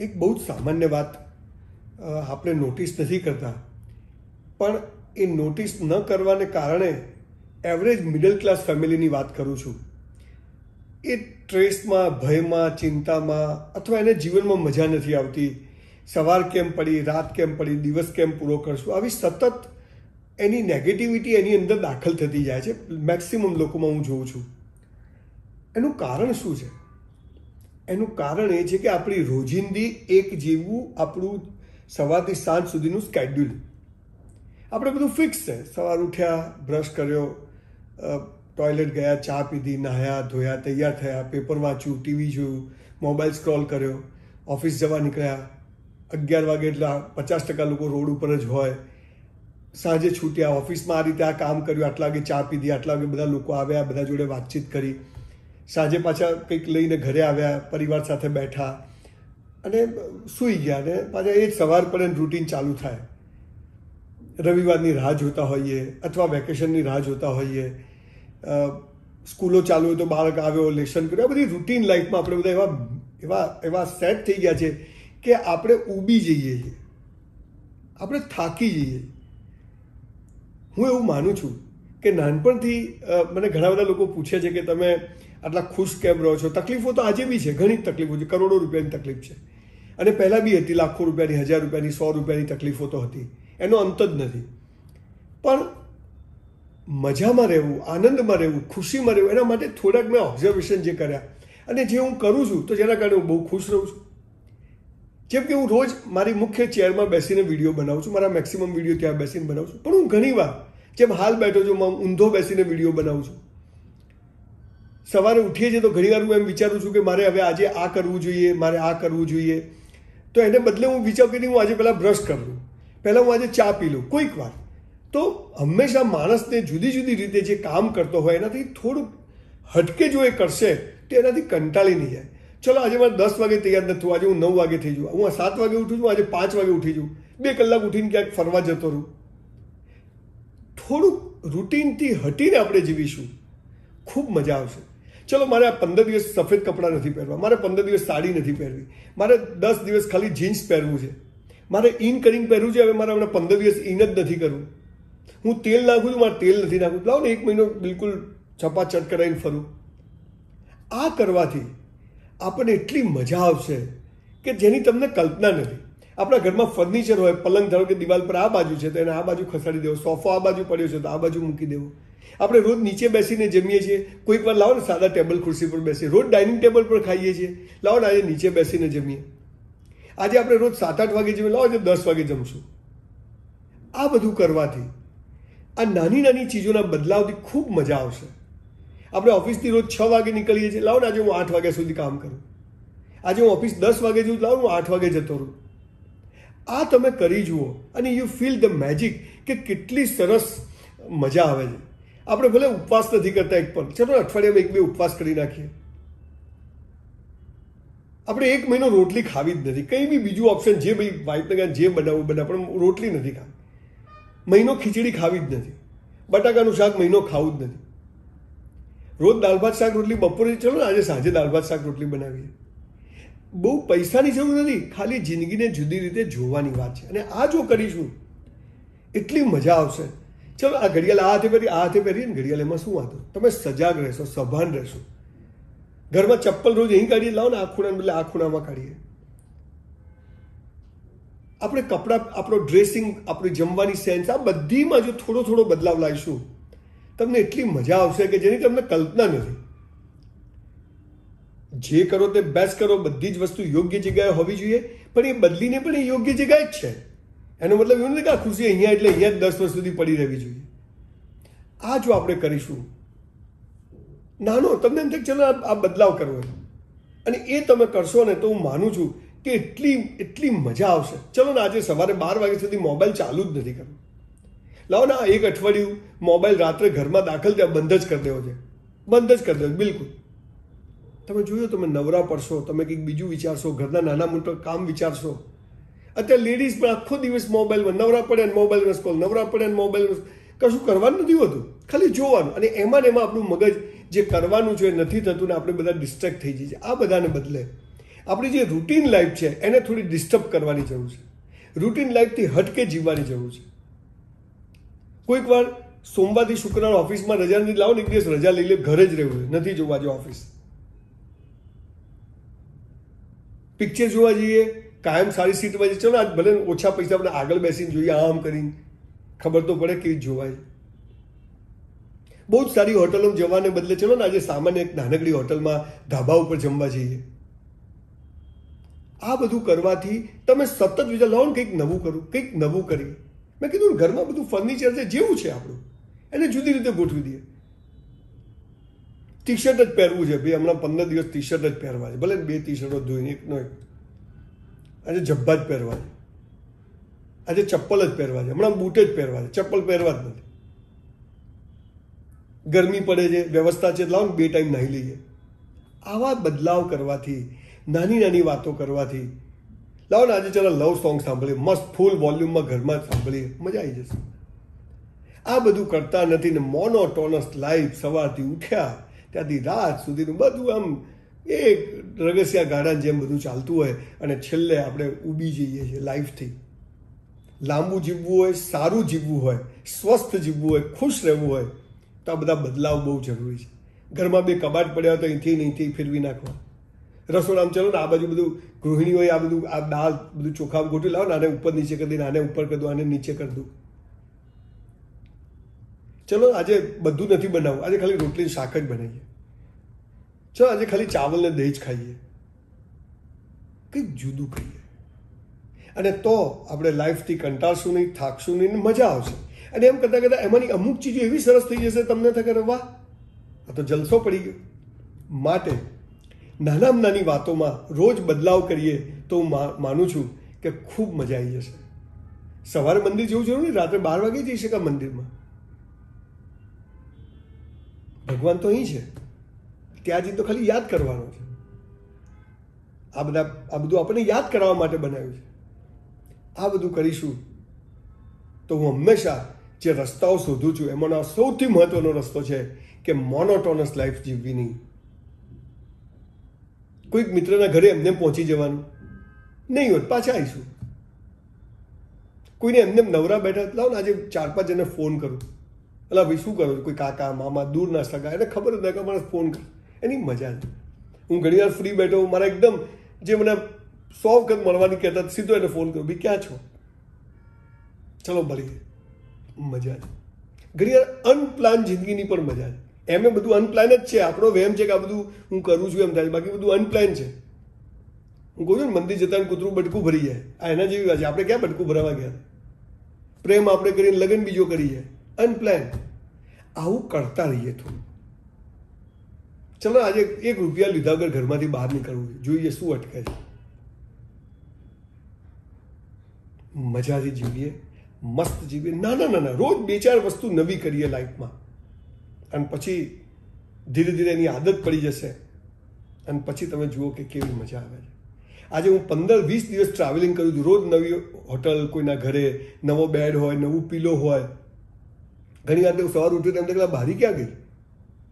એક બહુ જ સામાન્ય વાત આપણે નોટિસ નથી કરતા. પણ એ નોટિસ ન કરવાને કારણે એવરેજ મિડલ ક્લાસ ફેમિલીની વાત કરું છું. એ સ્ટ્રેસમાં ભયમાં, ચિંતામાં અથવા એને જીવનમાં મજા નથી આવતી. સવાર કેમ પડી, રાત કેમ પડી, દિવસ કેમ પૂરો કરશું, આવી સતત એની નેગેટિવિટી એની અંદર દાખલ થતી જાય છે. મેક્સિમમ લોકોમાં હું જોઉં છું. એનું કારણ શું છે? એનું કારણ એ છે કે આપણી રોજિંદી એક જેવું આપણું સવારથી સાંજ સુધીનું સ્કેડ્યુલ આપણે બધું ફિક્સ છે. સવાર ઉઠ્યા બ્રશ કર્યો ટોયલેટ ગયા, ચા પીધી, નાહ્યા, ધોયા, તૈયાર થયા પેપર વાંચ્યું ટીવી જોયું મોબાઈલ સ્ક્રોલ કર્યો ઓફિસ જવા નીકળ્યા. અગિયાર વાગે એટલા પચાસ ટકા લોકો રોડ ઉપર જ હોય. સાંજે છૂટ્યા ઓફિસમાં આ રીતે આ કામ કર્યું, આટલા વાગે ચા પીધી, આટલા વાગે બધા લોકો આવ્યા, બધા જોડે વાતચીત કરી. સાંજે પાછા કંઈક લઈને ઘરે આવ્યા, પરિવાર સાથે બેઠા અને સૂઈ ગયા અને પાછા એ જ સવાર પડે રૂટીન ચાલુ થાય. રવિવારની રાહ જોતા હોઈએ અથવા વેકેશનની રાહ જોતા હોઈએ સ્કૂલો ચાલુ હોય તો બાળક આવ્યો લેસન કર્યું આ બધી રૂટીન લાઈફમાં આપણે બધા એવા એવા એવા સેટ થઈ ગયા છે કે આપણે ઊભી જઈએ આપણે થાકી જઈએ. હું એવું માનું છું કે નાનપણથી મને ઘણા બધા લોકો પૂછે છે કે તમે આટલા ખુશ કેમ રહો છો? તકલીફો તો આજે બી છે, ઘણી તકલીફો છે, કરોડો રૂપિયાની તકલીફ છે. અને પહેલાં બી હતી, લાખો રૂપિયાની, હજાર રૂપિયાની, સો રૂપિયાની તકલીફો તો હતી. એનો અંત જ નથી. પણ મજામાં રહેવું, આનંદમાં રહેવું, ખુશીમાં રહેવું, એના માટે થોડાક મેં ઓબ્ઝર્વેશન જે કર્યા. અને જે હું કરું છું, તો જેના કારણે હું બહુ ખુશ રહું છું. જેમ કે હું રોજ મારી મુખ્ય ચેરમાં બેસીને વીડિયો બનાવું છું, મારા મેક્સિમમ વીડિયો ત્યાં બેસીને બનાવું છું. પણ હું ઘણી વાર, જેમ હાલ બેઠો છું ઊંધો બેસીને વીડિયો બનાવું છું. સવારે ઉઠીએ છીએ તો ઘણીવાર હું એમ વિચારું છું કે મારે હવે આજે આ કરવું જોઈએ, મારે આ કરવું જોઈએ. તો એને બદલે હું વિચારું કે હું આજે પહેલાં બ્રશ કરું પહેલાં હું આજે ચા પી લઉં, કોઈક વાર. તો હંમેશા માણસને જુદી જુદી રીતે જે કામ કરતો હોય, એનાથી થોડુંક હટકે જો એ કરશે, તો એનાથી કંટાળી નહીં જાય. ચલો, આજે મારે દસ વાગે તૈયાર નથી આજે હું નવ વાગે થઈ જાઉં. હું સાત વાગે ઉઠું છું, આજે પાંચ વાગે ઉઠી જાઉં. બે કલાક ઉઠીને ક્યાંક ફરવા જતો રહું. થોડુંક રૂટીનથી હટીને આપણે જીવીશું. ખૂબ મજા આવશે. ચલો મારે આ પંદર દિવસ સફેદ કપડાં નથી પહેરવા, મારે પંદર દિવસ સાડી નથી પહેરવી, મારે દસ દિવસ ખાલી જીન્સ પહેરવું છે. મારે ઇન કરીને પહેરવું છે, હવે મારે હમણાં પંદર દિવસ ઇન જ નથી કરવું. હું તેલ નાખું છું, મારે તેલ નથી નાખવું. લાવો ને એક મહિનો બિલકુલ છપાચટ કરાવીને ફરું. આ કરવાથી આપણને એટલી મજા આવશે કે જેની તમને કલ્પના નથી. આપણા ઘરમાં ફર્નિચર હોય, પલંગ ધારો કે દિવાલ પર આ બાજુ છે, તો એને આ બાજુ ખસાડી દેવો સોફો આ બાજુ પડ્યો છે, તો આ બાજુ મૂકી દેવો. આપણે રોજ નીચે બેસીને જમીએ છીએ. કોઈક વાર લાવો ને સાદા ટેબલ ખુરશી પર બેસીએ. રોજ ડાઇનિંગ ટેબલ પર ખાઈએ છીએ. લાવો ને આજે નીચે બેસીને જમીએ. આજે આપણે રોજ સાત આઠ વાગે જમીએ. લાવો આજે દસ વાગે જમશું. આ બધું કરવાથી આ નાની નાની ચીજોના બદલાવથી ખૂબ મજા આવશે. આપણે ઓફિસથી રોજ છ વાગે નીકળીએ છીએ. લાવો ને આજે હું આઠ વાગ્યા સુધી કામ કરું. આજે હું ઓફિસ દસ વાગે જઉં, લાવો હું આઠ વાગે જતો રહું. આ તમે કરી જુઓ અને યુ ફીલ ધ મેજિક કે કેટલી સરસ મજા આવે છે. આપણે ભલે ઉપવાસ નથી કરતા એક પણ. ચલો અઠવાડિયામાં એક બે ઉપવાસ કરી નાખીએ. આપણે એક મહિનો રોટલી ખાવી જ નથી. કંઈ બી બીજું ઓપ્શન જે ભાઈ વાઈફને કાંઈ જે બનાવવું બનાવ, પણ રોટલી નથી ખાવી. મહિનો ખીચડી ખાવી જ નથી. બટાકાનું શાક મહિનો ખાવું જ નથી. રોજ દાળ ભાત શાક રોટલી બપોરે ચલો આજે સાંજે દાળ ભાત શાક રોટલી બનાવીએ. બહુ પૈસાની જરૂર નથી. ખાલી જિંદગીને જુદી રીતે જોવાની વાત છે. અને આ જો કરીશું, એટલી મજા આવશે. ચલો, આ ઘડિયાળ આ હાથે પહેરી આ હાથે પહેરીએ ને ઘડિયાળ એમાં શું વાંધો? તમે સજાગ રહેશો, સભાન રહેશો. ઘરમાં ચપ્પલ રોજ અહીં કાઢીએ, લાવો ને આ ખૂણાને બદલે આ ખૂણામાં કાઢીએ. આપણે કપડાં, આપણો ડ્રેસિંગ આપણી જમવાની સેન્સ આ બધીમાં જો થોડો થોડો બદલાવ લાવીશું, તમને એટલી મજા આવશે કે જેની તમને કલ્પના નથી. જે કરો તે બેસ્ટ કરો, બધી જ વસ્તુ યોગ્ય જગ્યાએ હોવી જોઈએ, પણ એ બદલીને પણ એ યોગ્ય જગ્યાએ જ છે. એનો મતલબ એવું નથી કે આ ખુશી અહીંયા એટલે અહીંયા દસ વર્ષ સુધી પડી રહેવી જોઈએ. આ જો આપણે કરીશું, નાનો, તમને એમ થાય ચલો આ બદલાવ કરવો અને એ તમે કરશો ને તો હું માનું છું કે એટલી એટલી મજા આવશે. ચલો ને આજે સવારે બાર વાગ્યા સુધી મોબાઈલ ચાલુ જ નથી કરવું. લાવો ને એક અઠવાડિયું મોબાઈલ રાત્રે ઘરમાં દાખલ ત્યાં બંધ જ કરી દેવો છે. બંધ જ કરી દેવો, બિલકુલ. તમે જોયો, તમે નવરા પડશો, તમે કંઈક બીજું વિચારશો, ઘરના નાના મોટા કામ વિચારશો. અત્યારે લેડીઝ પણ આખો દિવસ મોબાઈલમાં નવરા પડે ને મોબાઈલમાં સ્કોલ નવરા પડે ને મોબાઈલમાં કશું કરવાનું નથી હોતું. ખાલી જોવાનું. અને એમાં ને એમાં આપણું મગજ જે કરવાનું છે એ નથી થતું ને આપણે બધા ડિસ્ટ્રેક્ટ થઈ જઈએ આ બધાને બદલે આપણી જે રૂટીન લાઈફ છે, એને થોડી ડિસ્ટર્બ કરવાની જરૂર છે. રૂટીન લાઈફથી હટકે જીવવાની જરૂર છે. કોઈક વાર સોમવારથી શુક્રવાર ઓફિસમાં રજા નથી, લાવો ને એક દિવસ રજા લઈ લે, ઘરે જ રહેવું નથી જોવા જો ઓફિસ પિક્ચર જોવા જઈએ કાયમ સારી સીટમાં જે ચલો, આજ ભલે ઓછા પૈસા આપણે આગળ બેસીને જોઈએ, આમ કરીને. ખબર તો પડે કેવી જોવાય. બહુ જ સારી હોટલોમાં જવાને બદલે, ચલો ને આજે સામાન્ય એક નાનકડી હોટલમાં ધાબા ઉપર જમવા જઈએ. આ બધું કરવાથી તમે સતત વિચાર, લાવો ને કંઈક નવું કરું, કંઈક નવું કરી મેં કીધું ઘરમાં બધું ફર્નિચર છે, જેવું છે આપણું. એને જુદી રીતે ગોઠવી દઈએ. ટી શર્ટ જ પહેરવું છે. ભાઈ, હમણાં પંદર દિવસ ટી શર્ટ જ પહેરવા છે. ભલે બે ટી શર્ટો ધોઈને, એકનો એક. આજે જબ્બા જ પહેરવા છે આજે ચપ્પલ જ પહેરવા છે હમણાં બૂટ જ પહેરવા છે ચપ્પલ પહેરવા જ નથી. ગરમી પડે છે, વ્યવસ્થા છે, લાવો ને બે ટાઈમ નાહી લઈએ. આવા બદલાવ કરવાથી, નાની નાની વાતો કરવાથી, લાવો ને આજે ચાલો લવ સોંગ સાંભળીએ. મસ્ત ફૂલ વોલ્યુમમાં ઘરમાં જ સાંભળીએ. મજા આવી જશે. આ બધું કરતા નથી ને મોનોટોનસ લાઈફ સવારથી ઉઠ્યા, ત્યાંથી રાત સુધીનું બધું આમ એક રગસિયા ગાડા જેમ બધું ચાલતું હોય અને છેલ્લે આપણે ઊભી જઈએ છીએ લાઈફથી લાંબુ જીવવું હોય, સારું જીવવું હોય, સ્વસ્થ જીવવું હોય, ખુશ રહેવું હોય, તો આ બધા બદલાવ બહુ જરૂરી છે. ઘરમાં બે કબાટ પડ્યા હોય તો અહીંથી અહીંથી ફેરવી નાખવા. રસોડામાં ચલો ને આ બાજુ બધું ગૃહિણી હોય આ બધું, આ દાળ બધું ચોખા ગોઠવી લાવો, ને આને ઉપર નીચે કરી દઈને આને ઉપર કરી દઉં આને નીચે કરી દઉં ચલો આજે બધું નથી બનાવવું, આજે ખાલી રોટલી શાક જ બનાવીએ. ચલો, આજે ખાલી ચાવલ ને દહીં જ ખાઈએ. કંઈક જુદું ખાઈએ. અને તો આપણે લાઈફથી કંટાળશું નહીં, થાકશું નહીં મજા આવશે. અને એમ કરતાં કરતાં એમાંની અમુક ચીજો એવી સરસ થઈ જશે તમને થાય કે વાહ આ તો જલસો પડી ગયો. માટે નાનામાં નાની વાતોમાં રોજ બદલાવ કરીએ તો હું માનું છું કે ખૂબ મજા આવી જશે. સવારે મંદિર જવું જરૂર નહીં રાત્રે બાર વાગે જઈ શકાય મંદિરમાં. ભગવાન તો અહીં છે. ત્યાં જઈને તો ખાલી યાદ કરવાનો છે. આ બધા આ બધું આપણને યાદ કરાવવા માટે બનાવ્યું છે. આ બધું કરીશું તો હું હંમેશા જે રસ્તાઓ શોધું છું એમાંનો સૌથી મહત્વનો રસ્તો છે કે મોનોટોનસ લાઈફ જીવવી નહીં. કોઈક મિત્રના ઘરે એમને પહોંચી જવાનું નહીં હોત, પાછા આવીશું. કોઈને એમને નવરા બેઠા, લાવ ને આજે ચાર પાંચ જણને ફોન કરું. એટલે ભાઈ, શું કરો કોઈ કાકા, મામા દૂરના સગા, એને ખબર જ નહીં કે મને ફોન કર. એની મજા છે હું ઘણી વાર ફ્રી બેઠો હું, મારા એકદમ જે મને સો વખત મળવાની કહેતા સીધો એને ફોન કર્યો ભાઈ, ક્યાં છો? ચલો, મળીએ. મજા જ. ઘણી વાર અનપ્લાન જિંદગીની પણ મજા છે એમ બધું અનપ્લાન જ છે. આપણો વહેમ છે કે આ બધું હું કરું છું એમ થાય બાકી બધું અનપ્લાન છે. હું કહું છું ને, મંદિર જતા કૂતરું બટકું ભરી જાય. આ એના જેવી વાત છે. આપણે ક્યાં બટકું ભરાવા ગયા? પ્રેમ આપણે કરીને લગ્ન બીજો કરી જાય. અનપ્લાન આવું કરતા રહીએ થોડું ચલો, આજે એક રૂપિયા લીધા વગર ઘરમાંથી બહાર નીકળવું જોઈએ શું અટકે છે. મજાથી જીવીએ, મસ્ત જીવીએ. નાના નાના, રોજ બે, ચાર વસ્તુ નવી કરીએ લાઈફમાં. અને પછી ધીરે ધીરે એની આદત પડી જશે. અને પછી તમે જુઓ કે કેવી મજા આવે છે. આજે હું પંદર, વીસ દિવસ ટ્રાવેલિંગ કરું છું. રોજ નવી હોટલ કોઈના ઘરે, નવો બેડ હોય, નવું પીલો હોય. ઘણી વાર સવાર ઉઠ્યું તેમ બારી ક્યાં ગઈ?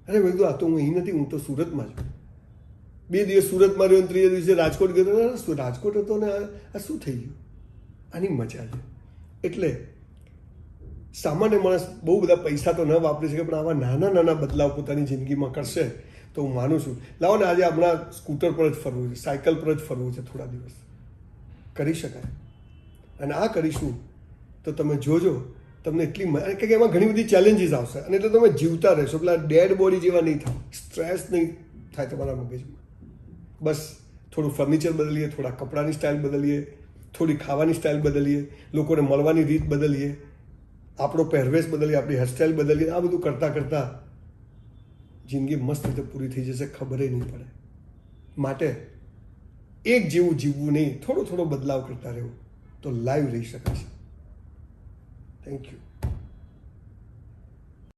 અરે મેં કીધું, આ તો હું અહીં નથી, હું તો સુરતમાં છું. બે દિવસ સુરતમાં રહ્યો ત્રીજા દિવસે રાજકોટ ગયો શું, રાજકોટ હતો ને? આ શું થઈ ગયું? આની મજા છે એટલે સામાન્ય માણસ બહુ બધા પૈસા તો ન વાપરી શકે, પણ આવા નાના નાના બદલાવ પોતાની જિંદગીમાં કરશે તો હું માનું છું. લાવો ને, આજે હમણાં સ્કૂટર પર જ ફરવું છે, સાયકલ પર જ ફરવું છે થોડા દિવસ. કરી શકાય. અને આ કરીશું તો તમે જોજો તમને એટલી કારણ કે એમાં ઘણી બધી ચેલેન્જીસ આવશે. અને એટલે તમે જીવતા રહેશો. પેલા ડેડ બોડી જેવા નહીં થાવ. સ્ટ્રેસ નહીં થાય તમારા મગજમાં. બસ, થોડું ફર્નિચર બદલીએ, થોડા કપડાની સ્ટાઇલ બદલીએ, થોડી ખાવાની સ્ટાઇલ બદલીએ, લોકોને મળવાની રીત બદલીએ, આપણો પહેરવેશ બદલીએ, આપણી હેરસ્ટાઇલ બદલીએ, આ બધું કરતાં કરતાં જિંદગી મસ્ત રીતે પૂરી થઈ જશે, ખબર નહીં પડે. માટે એક જેવું જીવવું નહીં, થોડો થોડો બદલાવ કરતા રહેવું, તો લાઈવ રહી શકાશે થેન્ક યુ